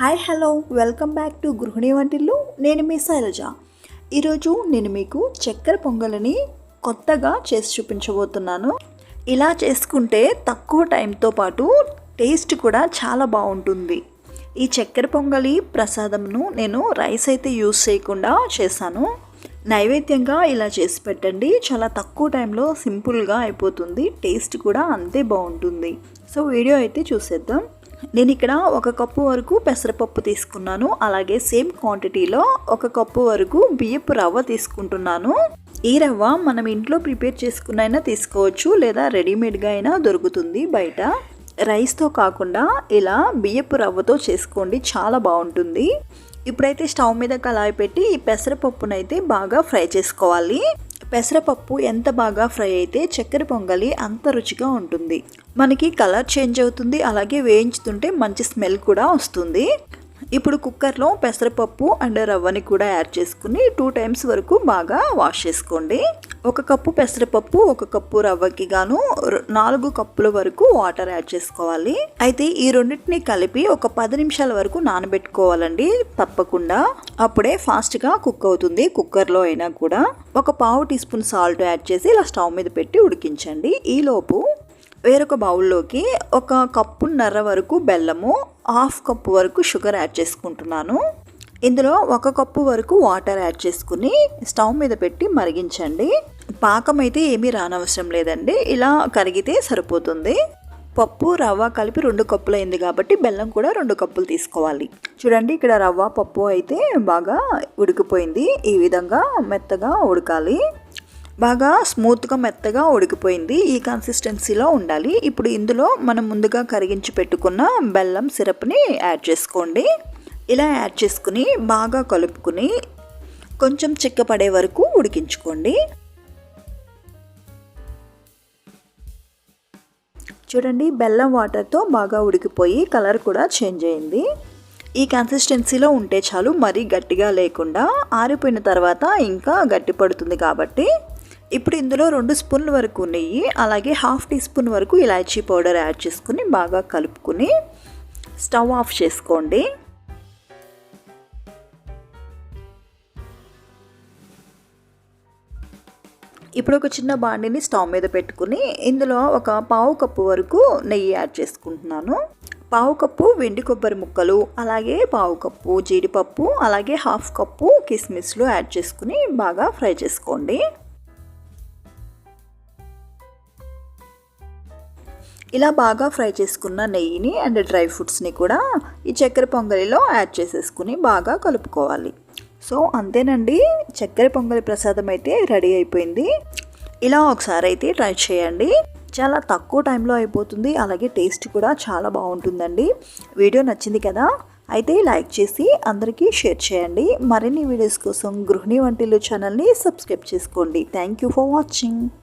Hi hello welcome back to గృహిణి వంటిల్లు. నేను మీ శైలజ. ఈరోజు నేను మీకు చక్కెర పొంగలిని కొత్తగా చేసి చూపించబోతున్నాను. ఇలా చేసుకుంటే తక్కువ టైంతో పాటు టేస్ట్ కూడా చాలా బాగుంటుంది. ఈ చక్కెర పొంగలి ప్రసాదంను నేను రైస్ అయితే యూస్ చేయకుండా చేశాను. నైవేద్యంగా ఇలా చేసి పెట్టండి. చాలా తక్కువ టైంలో సింపుల్గా అయిపోతుంది. టేస్ట్ కూడా అంతే బాగుంటుంది. సో వీడియో అయితే చూసేద్దాం. నేను ఇక్కడ ఒక కప్పు వరకు పెసరపప్పు తీసుకున్నాను. అలాగే సేమ్ క్వాంటిటీలో ఒక కప్పు వరకు బియ్యపు రవ్వ తీసుకుంటున్నాను. ఈ రవ్వ మనం ఇంట్లో ప్రిపేర్ చేసుకున్నైనా తీసుకోవచ్చు లేదా రెడీమేడ్గా అయినా దొరుకుతుంది బయట. రైస్తో కాకుండా ఇలా బియ్యపు రవ్వతో చేసుకోండి. చాలా బాగుంటుంది. ఇప్పుడైతే స్టవ్ మీద కళాయి పెట్టి ఈ పెసరపప్పునైతే బాగా ఫ్రై చేసుకోవాలి. పెసరపప్పు ఎంత బాగా ఫ్రై అయితే చక్కెర పొంగలి అంత రుచిగా ఉంటుంది. మనకి కలర్ చేంజ్ అవుతుంది. అలాగే వేయించుతుంటే మంచి స్మెల్ కూడా వస్తుంది. ఇప్పుడు కుక్కర్లో పెసరపప్పు అండ్ రవ్వని కూడా యాడ్ చేసుకుని టూ టైమ్స్ వరకు బాగా వాష్ చేసుకోండి. ఒక కప్పు పెసరపప్పు ఒక కప్పు రవ్వకి గాను నాలుగు కప్పుల వరకు వాటర్ యాడ్ చేసుకోవాలి. అయితే ఈ రెండింటిని కలిపి ఒక పది నిమిషాల వరకు నానబెట్టుకోవాలండి తప్పకుండా. అప్పుడే ఫాస్ట్గా కుక్ అవుతుంది కుక్కర్లో అయినా కూడా. ఒక పావు టీ స్పూన్ సాల్ట్ యాడ్ చేసి ఇలా స్టవ్ మీద పెట్టి ఉడికించండి. ఈలోపు వేరొక బౌల్లోకి ఒక కప్పున్నర వరకు బెల్లము హాఫ్ కప్పు వరకు షుగర్ యాడ్ చేసుకుంటున్నాను. ఇందులో ఒక కప్పు వరకు వాటర్ యాడ్ చేసుకుని స్టవ్ మీద పెట్టి మరిగించండి. పాకం అయితే ఏమీ రానవసరం లేదండి. ఇలా కరిగితే సరిపోతుంది. పప్పు రవ్వ కలిపి రెండు కప్పులు అయింది కాబట్టి బెల్లం కూడా రెండు కప్పులు తీసుకోవాలి. చూడండి ఇక్కడ రవ్వ పప్పు అయితే బాగా ఉడికిపోయింది. ఈ విధంగా మెత్తగా ఉడకాలి. బాగా స్మూత్గా మెత్తగా ఉడికిపోయింది. ఈ కన్సిస్టెన్సీలో ఉండాలి. ఇప్పుడు ఇందులో మనం ముందుగా కరిగించి పెట్టుకున్న బెల్లం సిరప్ని యాడ్ చేసుకోండి. ఇలా యాడ్ చేసుకుని బాగా కలుపుకుని కొంచెం చిక్కపడే వరకు ఉడికించుకోండి. చూడండి బెల్లం వాటర్తో బాగా ఉడికిపోయి కలర్ కూడా చేంజ్ అయింది. ఈ కన్సిస్టెన్సీలో ఉంటే చాలు మరీ గట్టిగా లేకుండా ఆరిపోయిన తర్వాత ఇంకా గట్టి పడుతుంది కాబట్టి ఇప్పుడు ఇందులో రెండు స్పూన్ల వరకు నెయ్యి అలాగే హాఫ్ టీ స్పూన్ వరకు ఇలాచీ పౌడర్ యాడ్ చేసుకుని బాగా కలుపుకుని స్టవ్ ఆఫ్ చేసుకోండి. ఇప్పుడు ఒక చిన్న బాండిని స్టవ్ మీద పెట్టుకుని ఇందులో ఒక పావు కప్పు వరకు నెయ్యి యాడ్ చేసుకుంటున్నాను. పావు కప్పు వెండి కొబ్బరి ముక్కలు అలాగే పావు కప్పు జీడిపప్పు అలాగే హాఫ్ కప్పు కిస్మిస్లు యాడ్ చేసుకుని బాగా ఫ్రై చేసుకోండి. ఇలా బాగా ఫ్రై చేసుకున్న నెయ్యిని అండ్ డ్రై ఫ్రూట్స్ని కూడా ఈ చక్కెర పొంగలిలో యాడ్ చేసేసుకుని బాగా కలుపుకోవాలి. సో అంతేనండి. చక్కెర పొంగలి ప్రసాదం అయితే రెడీ అయిపోయింది. ఇలా ఒకసారి అయితే ట్రై చేయండి. చాలా తక్కువ టైంలో అయిపోతుంది. అలాగే టేస్ట్ కూడా చాలా బాగుంటుందండి. వీడియో నచ్చింది కదా? అయితే లైక్ చేసి అందరికీ షేర్ చేయండి. మరిన్ని వీడియోస్ కోసం గృహిణి వంటిల్లు ఛానల్ని సబ్స్క్రైబ్ చేసుకోండి. Thank you for watching.